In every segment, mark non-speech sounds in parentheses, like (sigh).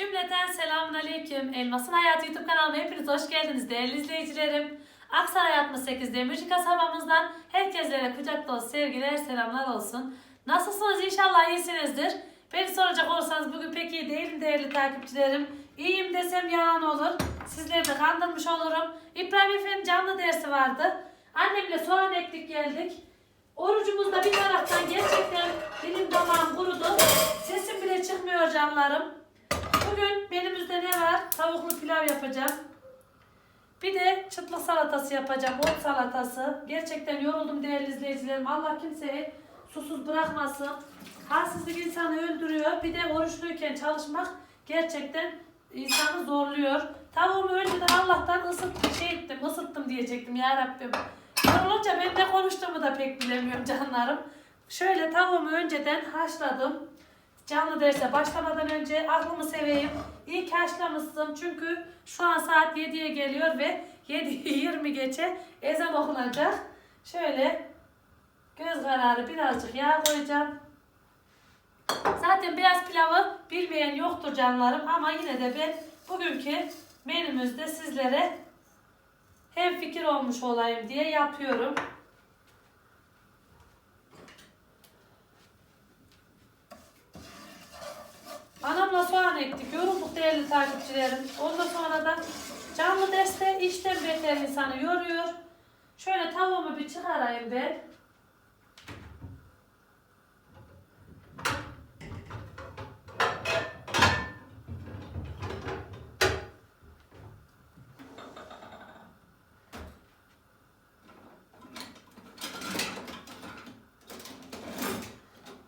Cümleten selamun aleyküm. Elmasın Hayatı YouTube kanalıma hepiniz hoş geldiniz değerli izleyicilerim. Aksaray 68 Demirci kasabamızdan herkeslere kucak dolu sevgiler, selamlar olsun. Nasılsınız? İnşallah iyisinizdir. Beni soracak olursanız bugün pek iyi değilim değerli takipçilerim. İyiyim desem yalan olur. Sizleri de kandırmış olurum. İbrahim Efe'nin canlı dersi vardı. Annemle soğan ektik geldik. Orucumuzda bir taraftan gerçekten dilim damağım kurudu. Sesim bile çıkmıyor canlarım. Bugün menümüzde ne var? Tavuklu pilav yapacağım. Bir de çıtlık salatası yapacağım. Ot salatası. Gerçekten yoruldum değerli izleyicilerim. Allah kimseyi susuz bırakmasın. Halsizlik insanı öldürüyor. Bir de oruçluyken çalışmak gerçekten insanı zorluyor. Tavuğumu önceden Allah'tan ısıt, şey ettim, ısıttım diyecektim ya Rabbim. Yorulunca ben ne konuştuğumu da pek bilemiyorum canlarım. Şöyle tavuğumu önceden haşladım. Canlı derse başlamadan önce aklımı seveyim. İyi ki çünkü şu an saat 7'ye geliyor ve 7.20 (laughs) geçe ezan okunacak. Şöyle göz kararı birazcık yağ koyacağım. Zaten beyaz pilavı bilmeyen yoktur canlarım ama yine de ben bugünkü menümüzde sizlere hem fikir olmuş olayım diye yapıyorum. Ektik. Yorulduk değerli takipçilerim. Ondan sonra da canlı derste işten beter insanı yoruyor. Şöyle tavuğumu bir çıkarayım ben.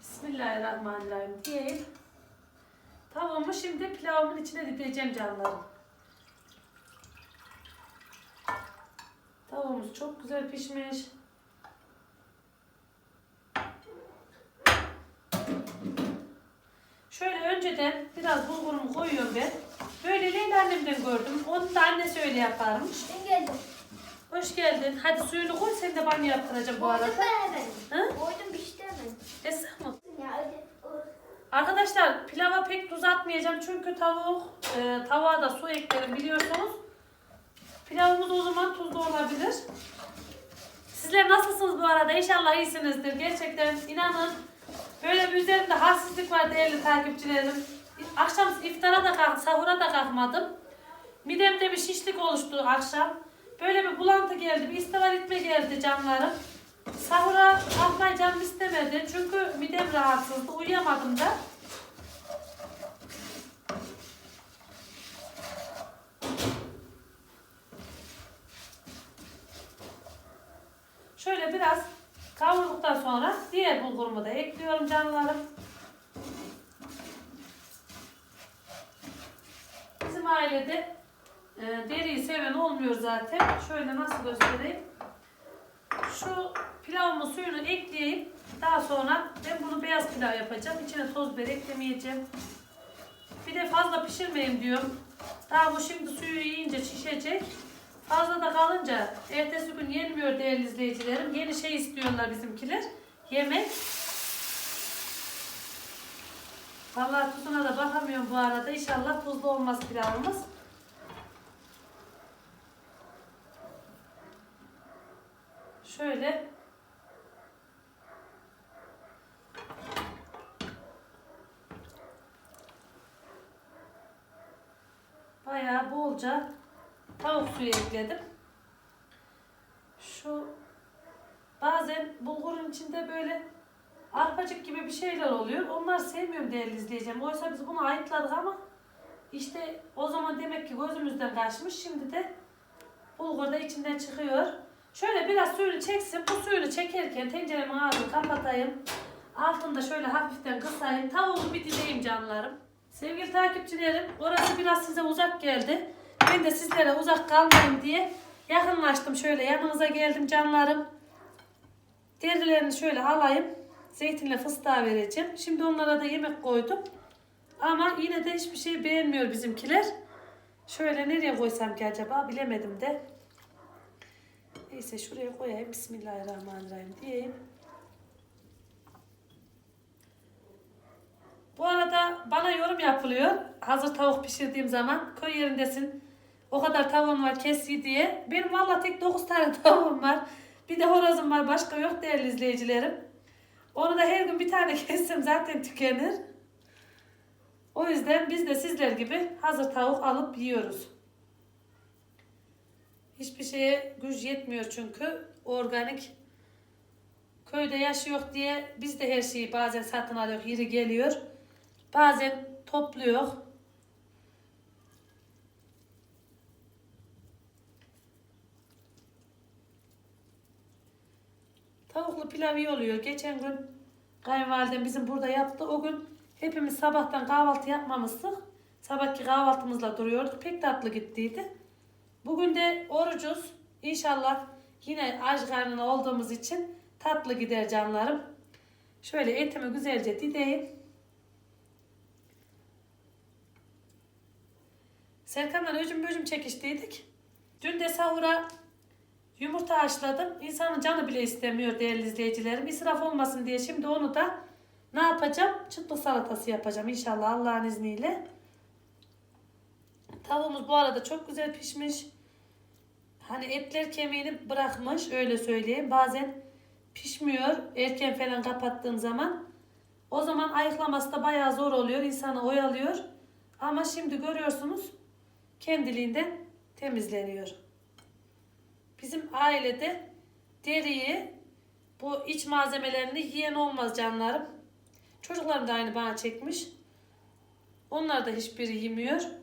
Bismillahirrahmanirrahim diyeyim. Şimdi pilavımın içine dipeceğim canlarım. Tavuğumuz çok güzel pişmiş. Şöyle önceden biraz bulgurumu koyuyorum ben. Böyle Leyla annemden gördüm. Onu da annesi öyle yaparmış. Ben geldim. Hoş geldin. Hadi suyunu koy sen de banyo yaptıracağım bu arada. Koydum ben hemen. Hı? Koydum pişti hemen. Esra mı? Ya öyle. Arkadaşlar pilava pek tuz atmayacağım çünkü tavuk e, tavuğa da su eklerim biliyorsunuz. Pilavımız o zaman tuzlu olabilir. Sizler nasılsınız bu arada? İnşallah iyisinizdir. Gerçekten inanın böyle bir üzerimde halsizlik var değerli takipçilerim. Akşam iftara da kalk, sahura da kalkmadım. Midemde bir şişlik oluştu akşam. Böyle bir bulantı geldi, bir istivar etme geldi canlarım. Sahura kalkmayı canım istemedi. Çünkü midem rahatsızdı. Uyuyamadım da. Şöyle biraz kavurduktan sonra diğer bulgurumu da ekliyorum canlarım. Bizim ailede e, deriyi seven olmuyor zaten. Şöyle nasıl göstereyim. Şu pilavımın suyunu ekleyeyim. Daha sonra ben bunu beyaz pilav yapacağım. İçine toz biber eklemeyeceğim. Bir de fazla pişirmeyin diyorum. Daha bu şimdi suyu yiyince şişecek. Fazla da kalınca ertesi gün yenmiyor değerli izleyicilerim. Yeni şey istiyorlar bizimkiler. Yemek. Vallahi tuzuna da bakamıyorum bu arada. İnşallah tuzlu olmaz pilavımız. Şöyle bayağı bolca tavuk suyu ekledim. Şu bazen bulgurun içinde böyle arpacık gibi bir şeyler oluyor. Onlar sevmiyorum değerli izleyeceğim. Oysa biz bunu ayıtladık ama işte o zaman demek ki gözümüzden kaçmış. Şimdi de bulgur da içinden çıkıyor. Şöyle biraz suyunu çeksin. Bu suyunu çekerken tenceremin ağzını kapatayım. Altında şöyle hafiften kısayım. Tavuğumu bir dizeyim canlarım. Sevgili takipçilerim, orası biraz size uzak geldi. Ben de sizlere uzak kalmayayım diye yakınlaştım. Şöyle yanınıza geldim canlarım. Derilerini şöyle alayım. Zeytinle fıstığa vereceğim. Şimdi onlara da yemek koydum. Ama yine de hiçbir şey beğenmiyor bizimkiler. Şöyle nereye koysam ki acaba bilemedim de. Neyse şuraya koyayım. Bismillahirrahmanirrahim diyeyim. Bu arada bana yorum yapılıyor. Hazır tavuk pişirdiğim zaman köy yerindesin. O kadar tavuğun var kesi diye. Benim valla tek 9 tane (laughs) tavuğum var. Bir de horozum var. Başka yok değerli izleyicilerim. Onu da her gün bir tane (laughs) kessem zaten tükenir. O yüzden biz de sizler gibi hazır tavuk alıp yiyoruz. Hiçbir şeye güç yetmiyor çünkü organik köyde yaş yok diye biz de her şeyi bazen satın alıyor, yeri geliyor. Bazen topluyor. Tavuklu pilav iyi oluyor. Geçen gün kayınvalidem bizim burada yaptı. O gün hepimiz sabahtan kahvaltı yapmamıştık. Sabahki kahvaltımızla duruyorduk. Pek tatlı gittiydi. Bugün de orucuz. İnşallah yine aç karnına olduğumuz için tatlı gider canlarım. Şöyle etimi güzelce dideyim. Serkan'la öcüm böcüm çekiştiydik. Dün de sahura yumurta haşladım. İnsanın canı bile istemiyor değerli izleyicilerim. İsraf olmasın diye şimdi onu da ne yapacağım? Çıtlık salatası yapacağım inşallah Allah'ın izniyle. Tavuğumuz bu arada çok güzel pişmiş. Hani etler kemiğini bırakmış öyle söyleyeyim. Bazen pişmiyor erken falan kapattığım zaman. O zaman ayıklaması da bayağı zor oluyor. insanı oyalıyor. Ama şimdi görüyorsunuz kendiliğinden temizleniyor. Bizim ailede deriyi bu iç malzemelerini yiyen olmaz canlarım. Çocuklarım da aynı bana çekmiş. Onlar da hiçbiri yemiyor.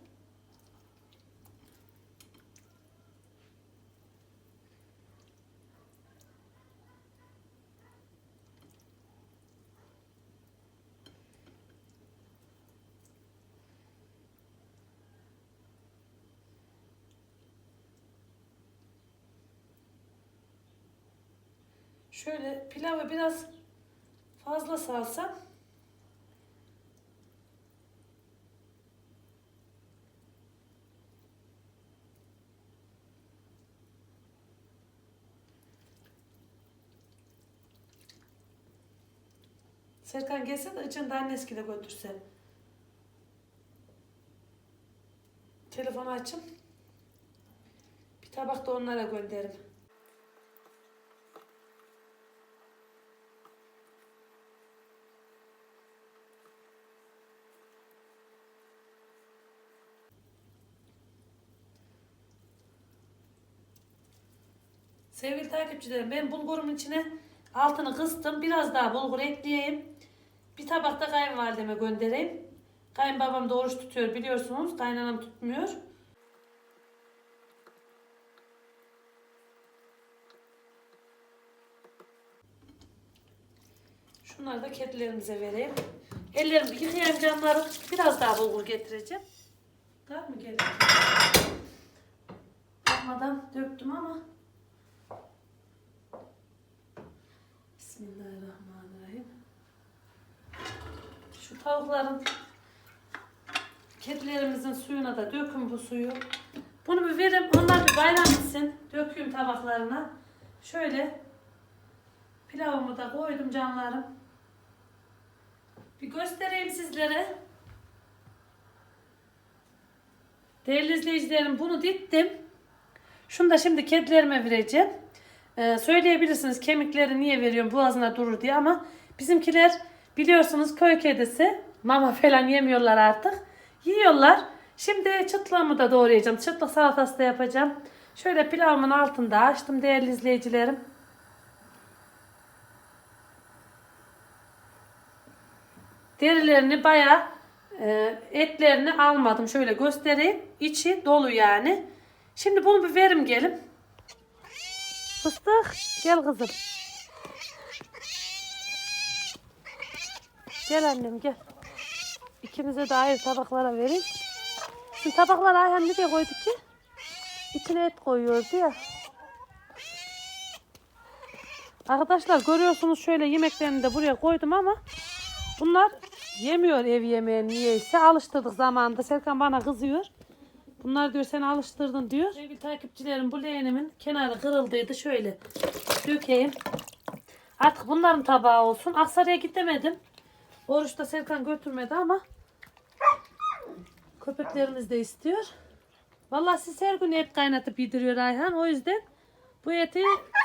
Şöyle pilavı biraz fazla salsam Serkan gelse de içinde annesi de götürse. Telefonu açın. Bir tabak da onlara gönderin. Sevgili takipçilerim ben bulgurumun içine altını kıstım. Biraz daha bulgur ekleyeyim. Bir tabak da kayınvalideme göndereyim. Kayınbabam da oruç tutuyor biliyorsunuz. Kaynanam tutmuyor. Şunları da kedilerimize vereyim. Ellerimi yıkayayım canlarım. Biraz daha bulgur getireceğim. Daha mı gerekiyor? Yapmadan döktüm ama. Bismillahirrahmanirrahim. Şu tavukların kedilerimizin suyuna da dökün bu suyu. Bunu bir verin. Onlar bir bayram etsin. Döküyorum tabaklarına. Şöyle pilavımı da koydum canlarım. Bir göstereyim sizlere. Değerli izleyicilerim bunu dittim. Şunu da şimdi kedilerime vereceğim. Ee, söyleyebilirsiniz kemikleri niye veriyorum boğazına durur diye ama bizimkiler biliyorsunuz köy kedisi mama falan yemiyorlar artık. Yiyorlar. Şimdi çıtlığımı da doğrayacağım. Çıtlık salatası da yapacağım. Şöyle pilavımın altında açtım değerli izleyicilerim. Derilerini bayağı e, etlerini almadım. Şöyle göstereyim. İçi dolu yani. Şimdi bunu bir verim gelin. Fıstık gel kızım. Gel annem gel. İkimize de ayrı tabaklara vereyim. Şimdi tabaklara Ayhan ne diye koydu ki? İçine et koyuyordu ya. Arkadaşlar görüyorsunuz şöyle yemeklerini de buraya koydum ama bunlar yemiyor ev yemeğini niyeyse. Alıştırdık zamanında. Serkan bana kızıyor. Bunlar diyor sen alıştırdın diyor. Sevgili takipçilerim bu leğenimin kenarı kırıldıydı. Şöyle dökeyim. Artık bunların tabağı olsun. Aksaray'a gidemedim. Oruçta Serkan götürmedi ama Köpeklerimiz de istiyor. Vallahi siz her gün et kaynatıp yediriyor Ayhan. O yüzden bu eti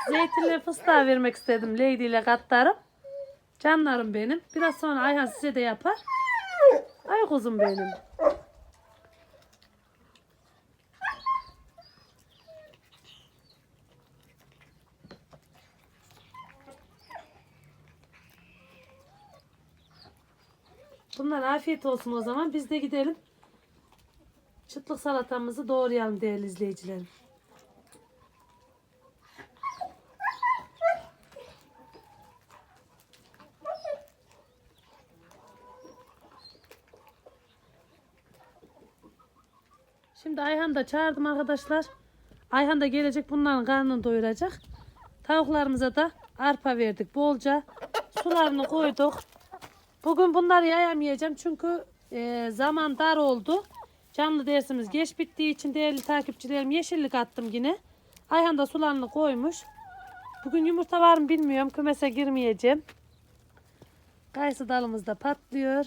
zeytinle fıstığa vermek istedim. Lady ile katlarım. Canlarım benim. Biraz sonra Ayhan size de yapar. Ay kuzum benim. Bunlar afiyet olsun o zaman. Biz de gidelim. Çıtlık salatamızı doğrayalım değerli izleyicilerim. Şimdi Ayhan da çağırdım arkadaşlar. Ayhan da gelecek bunların karnını doyuracak. Tavuklarımıza da arpa verdik bolca. Sularını koyduk. Bugün bunları yayamayacağım çünkü e, zaman dar oldu. Canlı dersimiz geç bittiği için değerli takipçilerim yeşillik attım yine. Ayhan da sularını koymuş. Bugün yumurta var mı bilmiyorum. Kümese girmeyeceğim. Kayısı dalımız da patlıyor.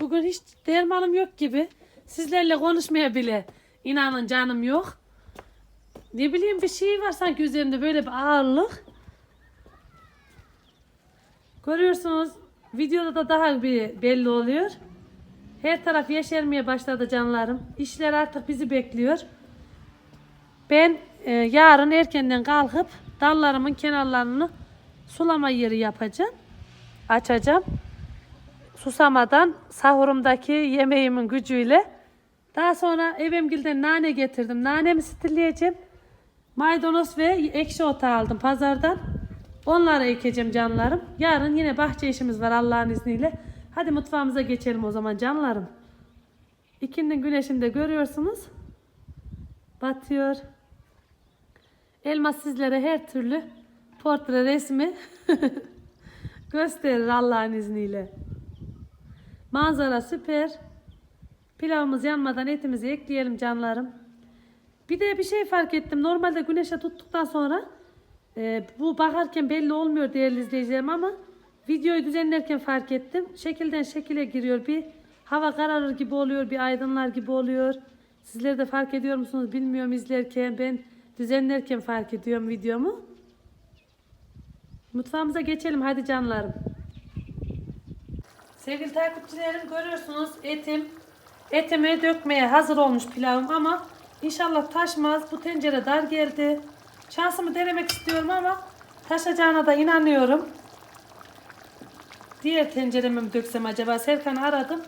Bugün hiç dermanım yok gibi. Sizlerle konuşmaya bile inanın canım yok. Ne bileyim bir şey var sanki üzerinde böyle bir ağırlık. Görüyorsunuz videoda da daha bir belli oluyor. Her taraf yeşermeye başladı canlarım. İşler artık bizi bekliyor. Ben e, yarın erkenden kalkıp dallarımın kenarlarını sulama yeri yapacağım. Açacağım. Susamadan sahurumdaki yemeğimin gücüyle. Daha sonra evimgilden nane getirdim. Nanemi stileyeceğim. Maydanoz ve ekşi ota aldım pazardan. Onları ekeceğim canlarım. Yarın yine bahçe işimiz var Allah'ın izniyle. Hadi mutfağımıza geçelim o zaman canlarım. İkinin güneşini de görüyorsunuz. Batıyor. Elmas sizlere her türlü portre resmi (laughs) gösterir Allah'ın izniyle. Manzara süper. Pilavımız yanmadan etimizi ekleyelim canlarım. Bir de bir şey fark ettim. Normalde güneşe tuttuktan sonra e, bu bakarken belli olmuyor değerli izleyicilerim ama videoyu düzenlerken fark ettim. Şekilden şekile giriyor. Bir hava kararır gibi oluyor. Bir aydınlar gibi oluyor. Sizler de fark ediyor musunuz bilmiyorum izlerken. Ben düzenlerken fark ediyorum videomu. Mutfağımıza geçelim hadi canlarım. Sevgili takipçilerim görüyorsunuz etim etimi dökmeye hazır olmuş pilavım ama inşallah taşmaz. Bu tencere dar geldi. Şansımı denemek istiyorum ama taşacağına da inanıyorum. Diğer tencereme mi döksem acaba? Serkan'ı aradım.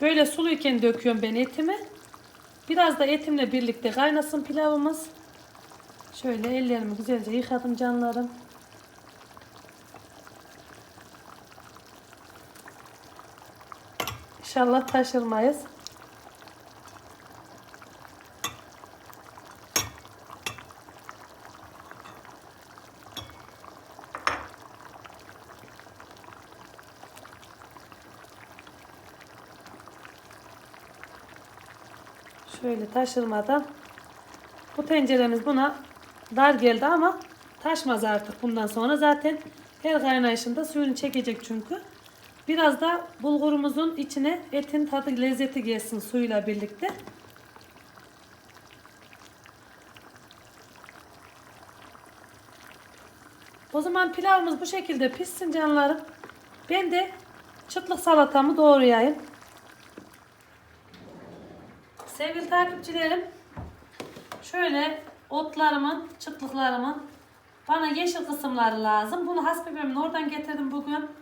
Böyle suluyken döküyorum ben etimi. Biraz da etimle birlikte kaynasın pilavımız. Şöyle ellerimi güzelce yıkadım canlarım. İnşallah taşırmayız. Şöyle taşırmadan bu tenceremiz buna dar geldi ama taşmaz artık bundan sonra zaten her kaynayışında suyunu çekecek çünkü. Biraz da bulgurumuzun içine etin tadı lezzeti gelsin suyla birlikte. O zaman pilavımız bu şekilde pişsin canlarım. Ben de çıtlık salatamı doğrayayım. Sevgili takipçilerim, şöyle otlarımın, çıtlıklarımın bana yeşil kısımları lazım. Bunu hasbebemin oradan getirdim bugün.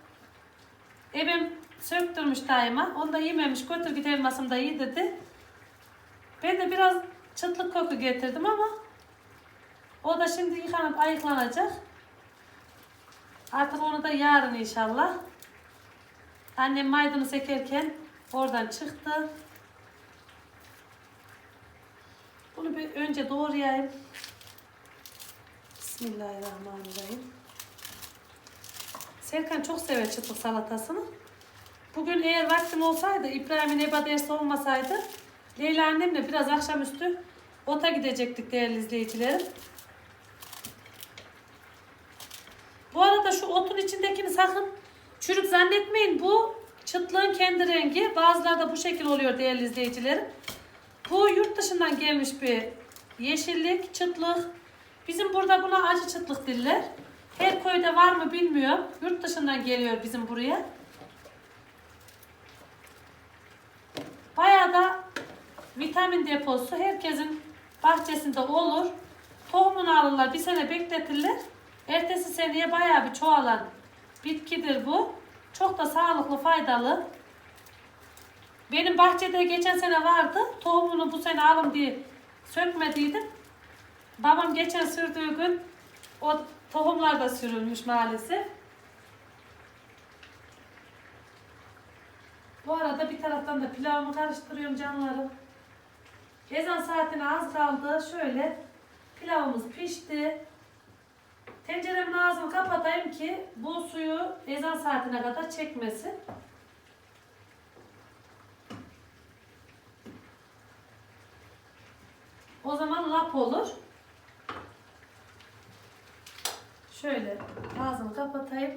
Evim söktürmüş daima. Onu da yememiş. Götür git elmasını da ye dedi. Ben de biraz çıtlık koku getirdim ama o da şimdi yıkanıp ayıklanacak. Artık onu da yarın inşallah. Annem maydanoz ekerken oradan çıktı. Bunu bir önce doğrayayım. Bismillahirrahmanirrahim. Serkan çok sever çıtlık salatasını. Bugün eğer vaktim olsaydı, İbrahim'in eba dersi olmasaydı, Leyla annemle biraz akşamüstü ota gidecektik değerli izleyicilerim. Bu arada şu otun içindekini sakın çürük zannetmeyin. Bu çıtlığın kendi rengi. Bazıları da bu şekil oluyor değerli izleyicilerim. Bu yurt dışından gelmiş bir yeşillik, çıtlık. Bizim burada buna acı çıtlık diller. Her köyde var mı bilmiyorum. Yurt dışından geliyor bizim buraya. Bayağı da vitamin deposu herkesin bahçesinde olur. Tohumunu alırlar, bir sene bekletirler. Ertesi seneye bayağı bir çoğalan bitkidir bu. Çok da sağlıklı, faydalı. Benim bahçede geçen sene vardı. Tohumunu bu sene alım diye sökmediydim. Babam geçen sürdüğü gün o tohumlar da sürülmüş maalesef. Bu arada bir taraftan da pilavımı karıştırıyorum canlarım. Ezan saatine az kaldı. Şöyle pilavımız pişti. Tenceremin ağzını kapatayım ki bu suyu ezan saatine kadar çekmesin. O zaman lap olur. Şöyle ağzını kapatayım.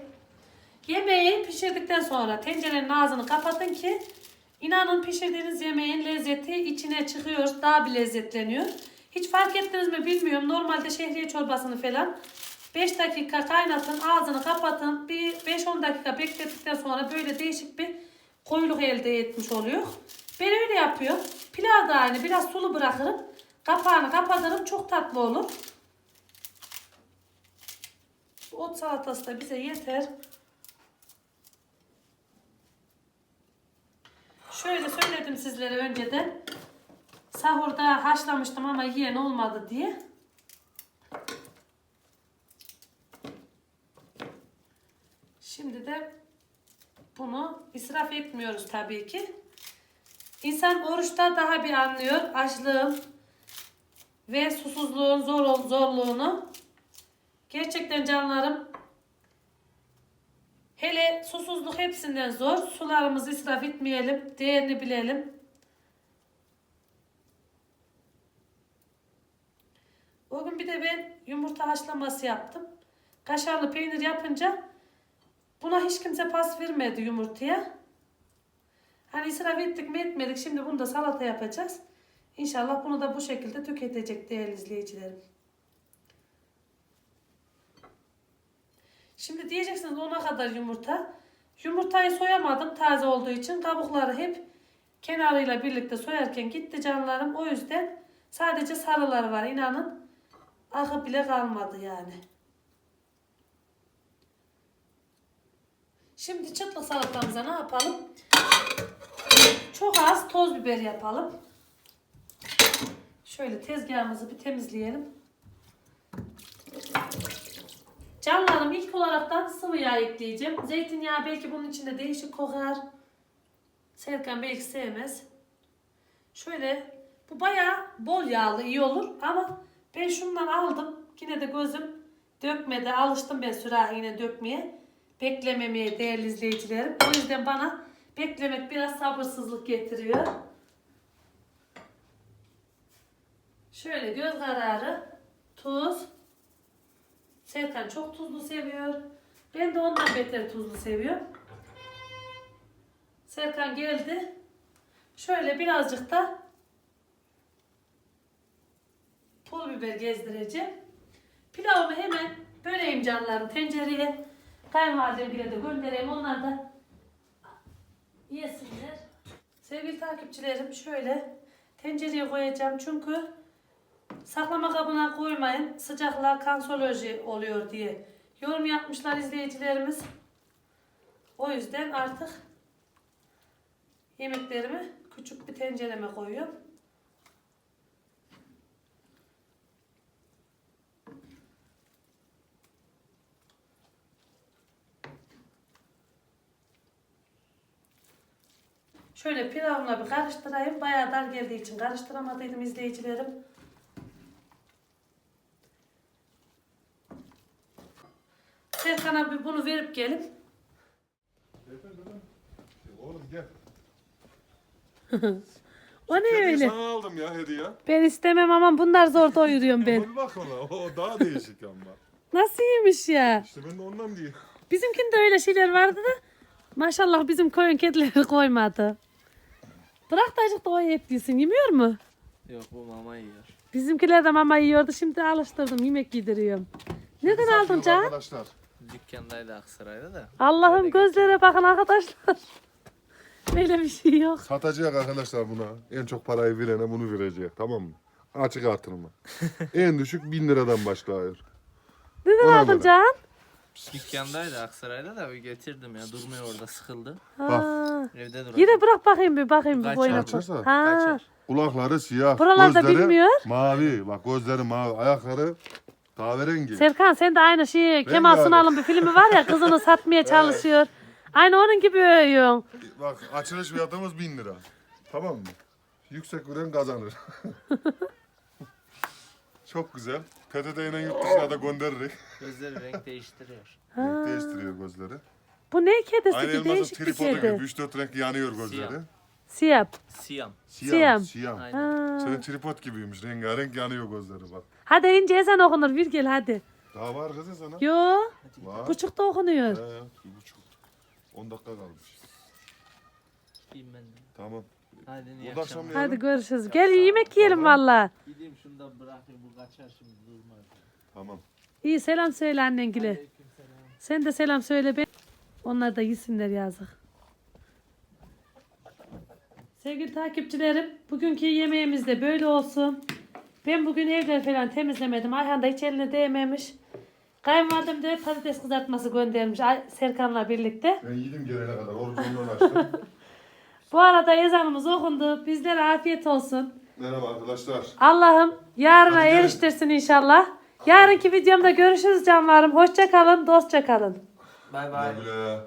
Yemeği pişirdikten sonra tencerenin ağzını kapatın ki inanın pişirdiğiniz yemeğin lezzeti içine çıkıyor, daha bir lezzetleniyor. Hiç fark ettiniz mi bilmiyorum. Normalde şehriye çorbasını falan 5 dakika kaynatın, ağzını kapatın. Bir 5-10 dakika beklettikten sonra böyle değişik bir koyuluk elde etmiş oluyor. Ben öyle yapıyorum. Pilav da aynı. Biraz sulu bırakırım. Kapağını kapatırım. Çok tatlı olur. Bu ot salatası da bize yeter. Şöyle söyledim sizlere önceden. Sahurda haşlamıştım ama yiyen olmadı diye. Şimdi de bunu israf etmiyoruz tabii ki. İnsan oruçta daha bir anlıyor açlığın ve susuzluğun zor zorluğunu. Gerçekten canlarım hele susuzluk hepsinden zor. Sularımızı israf etmeyelim, değerini bilelim. O gün bir de ben yumurta haşlaması yaptım. Kaşarlı peynir yapınca buna hiç kimse pas vermedi yumurtaya. Hani israf ettik mi etmedik. Şimdi bunu da salata yapacağız. İnşallah bunu da bu şekilde tüketecek değerli izleyicilerim. Şimdi diyeceksiniz ona kadar yumurta. Yumurtayı soyamadım taze olduğu için. Kabukları hep kenarıyla birlikte soyarken gitti canlarım. O yüzden sadece sarıları var inanın. Akı bile kalmadı yani. Şimdi çıtlık salatamıza ne yapalım? Çok az toz biber yapalım. Şöyle tezgahımızı bir temizleyelim. Canlarım ilk olaraktan sıvı yağ ekleyeceğim. Zeytinyağı belki bunun içinde değişik kokar. Serkan belki sevmez. Şöyle bu bayağı bol yağlı iyi olur ama ben şundan aldım. Yine de gözüm dökmedi. Alıştım ben sürahi yine dökmeye. Beklememeye değerli izleyicilerim. O yüzden bana beklemek biraz sabırsızlık getiriyor. Şöyle göz kararı tuz. Serkan çok tuzlu seviyor. Ben de ondan beter tuzlu seviyorum. Serkan geldi. Şöyle birazcık da pul biber gezdireceğim. Pilavımı hemen böleyim canlarım tencereye. Kayınvalidemgile de göndereyim. Onlar da yesinler. Sevgili takipçilerim şöyle tencereye koyacağım çünkü saklama kabına koymayın. Sıcaklığa kanseroloji oluyor diye yorum yapmışlar izleyicilerimiz. O yüzden artık yemeklerimi küçük bir tencereme koyuyorum. Şöyle pilavımla bir karıştırayım. Bayağı dar geldiği için karıştıramadıydım izleyicilerim. Serkan abi bunu verip gelip Oğlum gel. (laughs) O ne Kediyi öyle? sana aldım ya hediye. Ben istemem ama bunlar zor doyuruyorum ben. Bir (laughs) bak ona. O daha değişik ama. Nasıl iyiymiş ya? İşte ben de ondan diye. Bizimkinde öyle şeyler vardı da maşallah bizim koyun kedileri (laughs) koymadı. Bırak da azıcık da o et yesin. Yemiyor mu? Yok bu mama yiyor. Bizimkiler de mama yiyordu. Şimdi alıştırdım. Yemek yediriyorum. Neden aldın Can? Arkadaşlar. Dükkandaydı Aksaray'da da. Allah'ım gözlere bakın arkadaşlar. (laughs) Böyle bir şey yok. Satacak arkadaşlar buna. En çok parayı verene bunu verecek. Tamam mı? Açık artırma. (laughs) en düşük 1000 liradan başlıyor. Neden Ona aldın göre. Can? Dükkandaydı Aksaray'da da bir getirdim ya. Durmuyor orada sıkıldı. Ha. Evde duruyor. Yine bırak bakayım bir bakayım bir Kaçar. boyuna. Kaçarsa? Ha. Kaçar. Kulakları siyah. Buralarda gözleri bilmiyor. Mavi. Bak gözleri mavi. Ayakları kahverengi. Serkan sen de aynı şey Kemal yani. Sunal'ın bir filmi var ya kızını satmaya (laughs) çalışıyor. Aynı onun gibi övüyorsun. Bak açılış fiyatımız 1000 lira. Tamam mı? Yüksek gören kazanır. (laughs) Çok güzel. PTT'yle yurt dışına da gönderirik. Gözleri renk değiştiriyor. (laughs) Ha. Değiştiriyor gözleri. Bu ne kedisi Aynı ki elmasın değişik bir tripodu gibi kedi. 3-4 renk yanıyor gözleri. Siyah. Siyah. Siyam. Siyah. Siyam. Siyah. Aynen. Ha. Senin tripod gibiymiş. Rengarenk yanıyor gözleri bak. Hadi ince ezan okunur Virgil hadi. Daha var kızım sana. Yo Var. buçukta okunuyor. He, bir buçuk. 10 dakika kalmış. Gideyim ben de. Tamam. Hadi iyi Burada akşamlar. akşam Hadi görüşürüz. Gel yemek yiyelim valla. Gideyim şunu da bırakayım bu kaçar şimdi durmaz. Tamam. İyi selam söyle annengile. Sen de selam söyle ben. Onlar da yesinler yazık. Sevgili takipçilerim, bugünkü yemeğimiz de böyle olsun. Ben bugün evleri falan temizlemedim. Ayhan da hiç eline değmemiş. Kayınvalidem de patates kızartması göndermiş Ay- Serkan'la birlikte. Ben yedim gelene kadar. Orucumdan açtım. (laughs) Bu arada ezanımız okundu. Bizlere afiyet olsun. Merhaba arkadaşlar. Allah'ım yarına Hadi gelin. eriştirsin inşallah. Yarınki videomda görüşürüz canlarım. Hoşça kalın, dostça kalın. Bay bay. Güle güle.